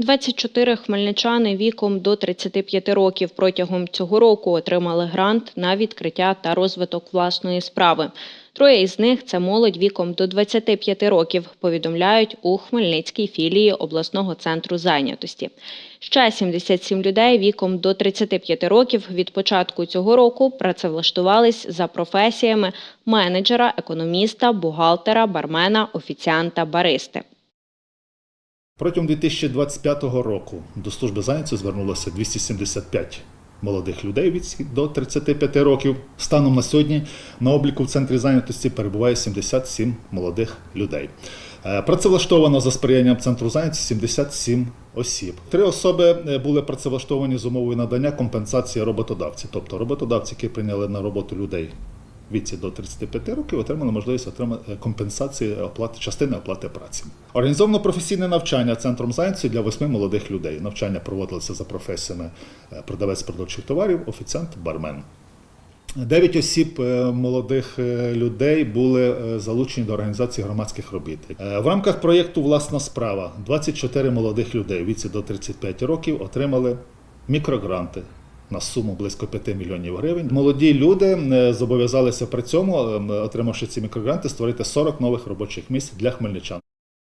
24 хмельничани віком до 35 років протягом цього року отримали грант на відкриття та розвиток власної справи. Троє із них це молодь віком до 25 років, повідомляють у Хмельницькій філії обласного центру зайнятості. Ще 77 людей віком до 35 років від початку цього року працевлаштувались за професіями менеджера, економіста, бухгалтера, бармена, офіціанта, баристи. Протягом 2025 року до служби зайнятості звернулося 275 молодих людей від до 35 років. Станом на сьогодні на обліку в центрі зайнятості перебуває 77 молодих людей. Е, Працевлаштовано за сприянням центру зайнятості 77 осіб. Три особи е, були працевлаштовані з умовою надання компенсації роботодавці, тобто роботодавці, які прийняли на роботу людей віці до 35 років отримали можливість отримати компенсації оплати частини оплати праці. Організовано професійне навчання центром зайнятості для восьми молодих людей. Навчання проводилося за професіями е, продавець продавчих товарів, офіціант, бармен. Дев'ять осіб е, молодих е, людей були е, залучені до організації громадських робіт. Е, В рамках проєкту Власна справа 24 молодих людей віці до 35 років отримали мікрогранти на суму близько 5 мільйонів гривень. Молоді люди е, зобов'язалися при цьому, е, отримавши ці мікрогранти, створити 40 нових робочих місць для хмельничан.